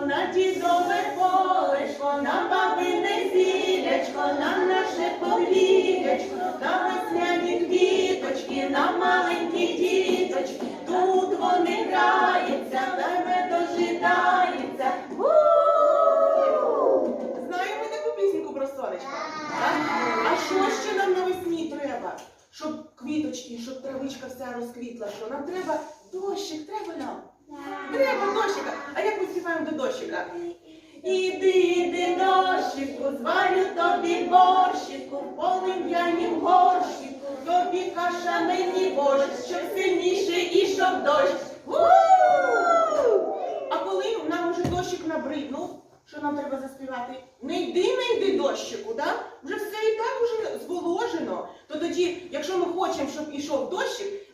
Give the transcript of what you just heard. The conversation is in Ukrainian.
на дідове полечко, на бабине зілячко, на наше повірячко, на весняні квіточки, на маленькі діточки. Тут вони граються, тебе дожидаються. У! Знаємо таку пісеньку про сонечко? А що ще нам навесні треба? Щоб квіточки, щоб травичка вся розквітла, що нам треба дощик, треба нам. Треба дощика дощика. Іди, іди, дощику, зварю тобі борщику, полим'янім горщику, тобі каша мені борщ, щоб сильніше ішов дощ. А коли нам уже дощик набриднув, що нам треба заспівати? Не йди, не йди дощику, да? вже все і так уже зволожено. То тоді, якщо ми хочемо, щоб ішов дощик,